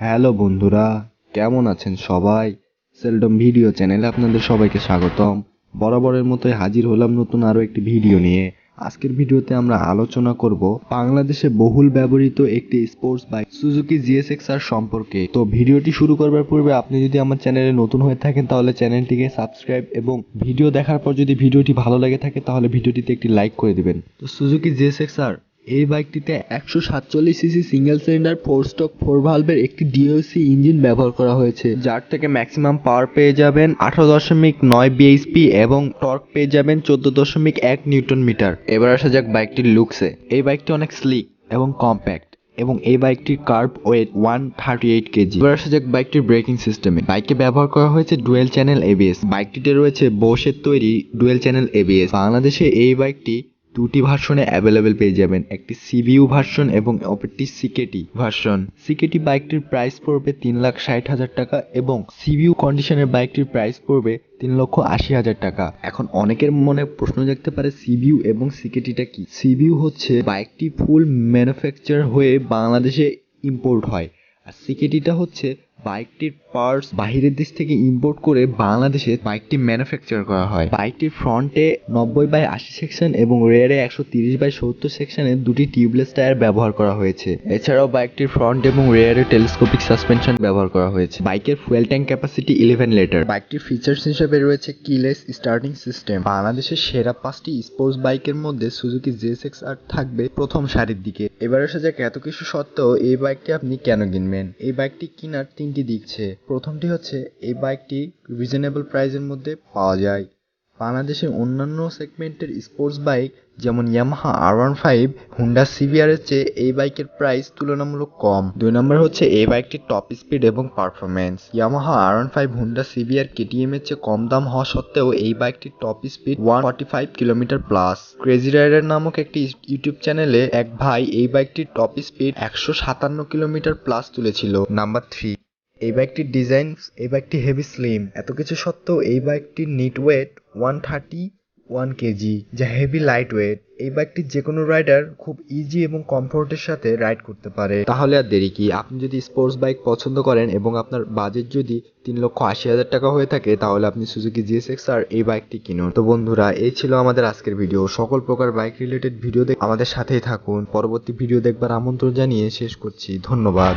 Hello বন্ধুরা, কেমন আছেন সবাই? সেলডম ভিডিও চ্যানেলে আপনাদের সবাইকে স্বাগতম। বরাবরের মতোই হাজির হলাম নতুন আরও একটি ভিডিও নিয়ে। আজকের ভিডিওতে আমরা আলোচনা করব বাংলাদেশে বহুল ব্যবহৃত একটি sports bike Suzuki GSX R সম্পর্কে। তো ভিডিওটি শুরু করবার পূর্বে আপনি যদি আমার চ্যানেলে নতুন হয়ে থাকেন, তাহলে চ্যানেলটিকে সাবস্ক্রাইব এবং ভিডিও দেখার পর যদি ভিডিওটি ভালো লেগে থাকে, তাহলে ভিডিওটিতে একটি লাইক করে দিবেন। তো সুজুকি জিএসএক্স আর এই বাইকটিতে একশো সাতচল্লিশ CC single cylinder four stock four ভালভের একটি ডিওসি ইঞ্জিন ব্যবহার করা হয়েছে। যার থেকে ম্যাক্সিমাম পাওয়ার পেয়ে যাবেন আঠারো দশমিক নয় বিএইচপি এবং টর্ক পেয়ে যাবেন চোদ্দ দশমিক এক নিউটন মিটার। এবার আসা যাক বাইকটির লুকসে এই বাইকটি অনেক স্লিক এবং কম্প্যাক্ট এবং এই বাইকটির curb weight one thirty eight KG এবার আসা যাক বাইকটির ব্রেকিং সিস্টেমে বাইকে ব্যবহার করা হয়েছে ডুয়েল চ্যানেল এবিএস বাইকটিতে রয়েছে বোসের তৈরি ডুয়েল চ্যানেল এবিএস বাংলাদেশে এই বাইকটি দুটি ভার্সনে অ্যাভেলেবেল পেয়ে যাবেন। একটি সিবিইউ ভার্সন এবং অপরটি সিকেটি ভার্সন। সিকেটি বাইকটির প্রাইস পড়বে তিন লাখ ষাট হাজার টাকা এবং সিবিইউ কন্ডিশনের বাইকটির প্রাইস পড়বে তিন লক্ষ আশি হাজার টাকা। এখন অনেকের মনে প্রশ্ন জাগতে পারে সিবিইউ এবং সিকেটিটা কি? সিবিইউ হচ্ছে বাইকটি ফুল ম্যানুফ্যাকচার হয়ে বাংলাদেশে ইম্পোর্ট হয়। আর সিকেটিটা হচ্ছে বাইকটির পার্টস বাহিরের দেশ থেকে ইম্পোর্ট করে বাংলাদেশে বাইকটি ম্যানুফ্যাকচার করা হয়। বাইকটির ফ্রন্টে নব্বই বাই আশি সেকশন এবং রেয়ারে একশো তিরিশ বাই সত্তর সেকশনে দুটি টিউবলেস টায়ার ব্যবহার করা হয়েছে। এছাড়াও বাইকটির ফ্রন্ট এবং রেয়ারে টেলিস্কোপিক সাসপেনশন ব্যবহার করা হয়েছে। বাইকের fuel tank capacity eleven litre. বাইকটির ফিচার্স হিসেবে রয়েছে কিলেস স্টার্টিং সিস্টেম। বাংলাদেশের সেরা পাঁচটি স্পোর্টস বাইকের মধ্যে সুজুকি জিএসএক্স আর থাকবে প্রথম সারির দিকে। এবার আসা যাক এত কিছু সত্ত্বেও এই বাইকটি আপনি কেন কিনবেন? এই বাইকটি কেনার তিনটি দিক আছে প্রথমটি হচ্ছে, এই বাইকটি রিজনেবল প্রাইসের মধ্যে পাওয়া যায়। বাংলাদেশের অন্যান্য সেগমেন্টের স্পোর্টস বাইক যেমন Yamaha R one five Honda CBR এর চেয়ে এই বাইকের প্রাইস তুলনামূলক কম। দুই নম্বর হচ্ছে, এই বাইকটির টপ স্পিড এবং performance Yamaha R one five Honda CBR KTM এর চেয়ে কম দাম হওয়া সত্ত্বেও এই বাইকটির top speed one forty five kilometre plus crazy rider নামক একটি ইউটিউব চ্যানেলে এক ভাই এই বাইকটির টপ স্পিড একশো সাতান্ন কিলোমিটার প্লাস তুলেছিল। নাম্বার থ্রি এই বাইকটির ডিজাইন এই বাইকটি হেভি স্লিম এত কিছু সত্ত্বেও এই বাইকটির net weight one thirty one KG যা হেভি লাইট ওয়েট এই বাইকটি যে কোনো রাইডার খুব ইজি এবং কমফোর্টের সাথে রাইড করতে পারে। তাহলে আর দেরি কি? আপনি যদি স্পোর্টস বাইক পছন্দ করেন এবং আপনার বাজেট যদি তিন লক্ষ আশি হাজার টাকা হয়ে থাকে, তাহলে আপনি সুজুকি জিএসএক্স আর এই বাইকটি কিনুন। তো বন্ধুরা, এই ছিল আমাদের আজকের ভিডিও সকল প্রকার বাইক রিলেটেড ভিডিও আমাদের সাথেই থাকুন। পরবর্তী ভিডিও দেখবার আমন্ত্রণ জানিয়ে শেষ করছি। ধন্যবাদ।